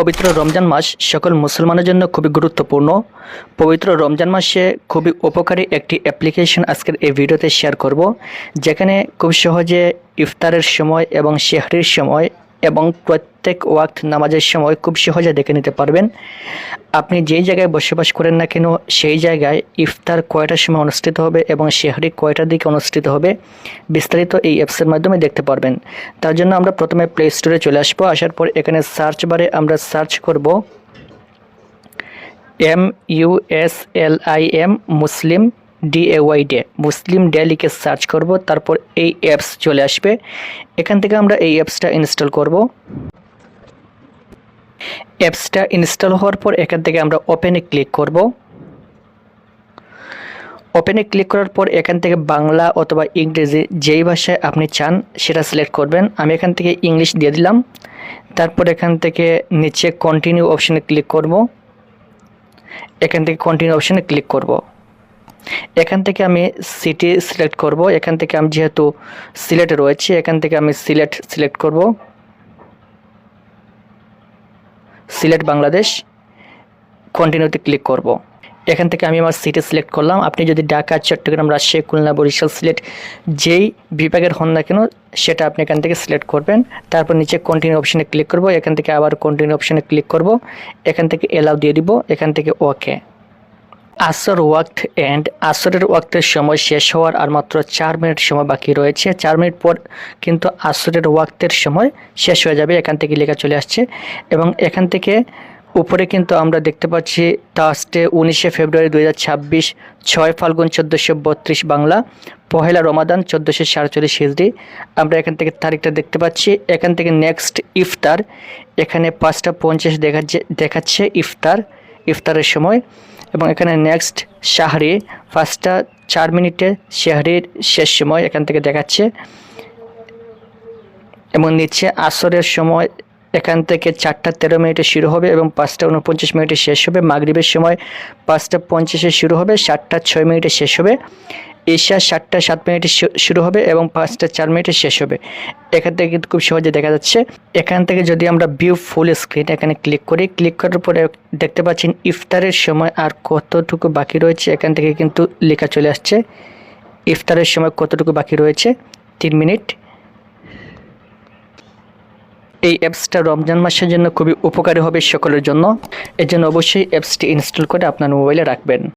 পবিত্র রমজান মাস সকল মুসলমানের জন্য খুবই গুরুত্বপূর্ণ। পবিত্র রমজান মাসে খুবই উপকারী একটি অ্যাপ্লিকেশন আজকের এই ভিডিওতে শেয়ার করব, যেখানে খুব সহজে ইফতারের সময় এবং শেহরির সময় এবং প্রত্যেক ওয়াক্ত নামাজের সময় খুব সহজে দেখে নিতে পারবেন। আপনি যেই জায়গায় বসবাস করেন না কেন, সেই জায়গায় ইফতার কয়টার সময় অনুষ্ঠিত হবে এবং শেহরি কয়টার দিকে অনুষ্ঠিত হবে, বিস্তারিত এই অ্যাপসের মাধ্যমে দেখতে পারবেন। তার জন্য আমরা প্রথমে প্লে স্টোরে চলে আসব। আসার পর এখানে সার্চ বারে আমরা সার্চ করব M U S L I M Muslim D A Y day Muslim day লিখে সার্চ করব, তারপর এই অ্যাপস চলে আসবে। এখান থেকে আমরা এই অ্যাপসটা ইনস্টল করব। অ্যাপসটা ইনস্টল হওয়ার পর এখান থেকে আমরা ওপেনে ক্লিক করব। ওপেনে ক্লিক করার পর এখান থেকে বাংলা অথবা ইংরেজি যেই ভাষায় আপনি চান সেটা সিলেক্ট করবেন। আমি এখান থেকে ইংলিশ দিয়ে দিলাম। তারপর এখান থেকে নিচে কন্টিনিউ অপশানে ক্লিক করব। এখান থেকে কন্টিনিউ অপশানে ক্লিক করব। এখান থেকে আমি সিটি সিলেক্ট করব। এখান থেকে আমি যেহেতু সিলেটে রয়েছে, এখান থেকে আমি সিলেট সিলেক্ট করব। সিলেট বাংলাদেশ কন্টিনিউতে ক্লিক করব। এখান থেকে আমি আমার সিটি সিলেক্ট করলাম। আপনি যদি ঢাকা, চট্টগ্রাম, রাজশাহী, খুলনা, বরিশাল সিলেট যেই বিভাগের হন না কেন, সেটা আপনি এখান থেকে সিলেক্ট করবেন। তারপর নিচে কন্টিনিউ অপশানে ক্লিক করব। এখান থেকে আবার কন্টিনিউ অপশানে ক্লিক করব। এখান থেকে এলাও দিয়ে দিব। এখান থেকে ওকে আসর ওয়াক্ত অ্যান্ড আসরের ওয়াক্তের সময় শেষ হওয়ার আর মাত্র চার মিনিট সময় বাকি রয়েছে। চার মিনিট পর কিন্তু আসরের ওয়াক্তের সময় শেষ হয়ে যাবে, এখান থেকে লেখা চলে আসছে। এবং এখান থেকে উপরে কিন্তু আমরা দেখতে পাচ্ছি টাস্টে উনিশে ফেব্রুয়ারি দু হাজার ছাব্বিশ, ছয় ফাল্গুন চোদ্দোশো বত্রিশ বাংলা, পহেলা রমাদান চোদ্দোশো সাতচল্লিশ হিজড়ি। আমরা এখান থেকে তারিখটা দেখতে পাচ্ছি। এখান থেকে নেক্সট ইফতার, এখানে পাঁচটা পঞ্চাশ দেখাচ্ছে দেখাচ্ছে ইফতার। ইফতারের সময় এবং এখানে নেক্সট শাহরি ফার্স্টটা চার মিনিটে শাহরির শেষ সময় এখান থেকে দেখাচ্ছে। এবং নিচে আসরের সময় এখান থেকে চারটা তেরো মিনিটে শুরু হবে এবং পাঁচটা উনপঞ্চাশ মিনিটে শেষ হবে। মাগরীবের সময় পাঁচটা পঞ্চাশে শুরু হবে, সাতটা ছয় মিনিটে শেষ হবে। ঈশা সাতটা সাত মিনিটে শুরু হবে এবং পাঁচটা চার মিনিটে শেষ হবে। এখান থেকে কিন্তু খুব সহজে দেখা যাচ্ছে। এখান থেকে যদি আমরা ভিউ ফুল স্ক্রিন এখানে ক্লিক করি ক্লিক করার পরে দেখতে পাচ্ছেন ইফতারের সময় আর কতটুকু বাকি রয়েছে। এখান থেকে কিন্তু লেখা চলে আসছে, ইফতারের সময় কতটুকু বাকি রয়েছে? তিন মিনিট। এই অ্যাপসটা রমজান মাসের জন্য খুবই উপকারী হবে সকলের জন্য। এর জন্য অবশ্যই অ্যাপসটি ইনস্টল করে আপনার মোবাইলে রাখবেন।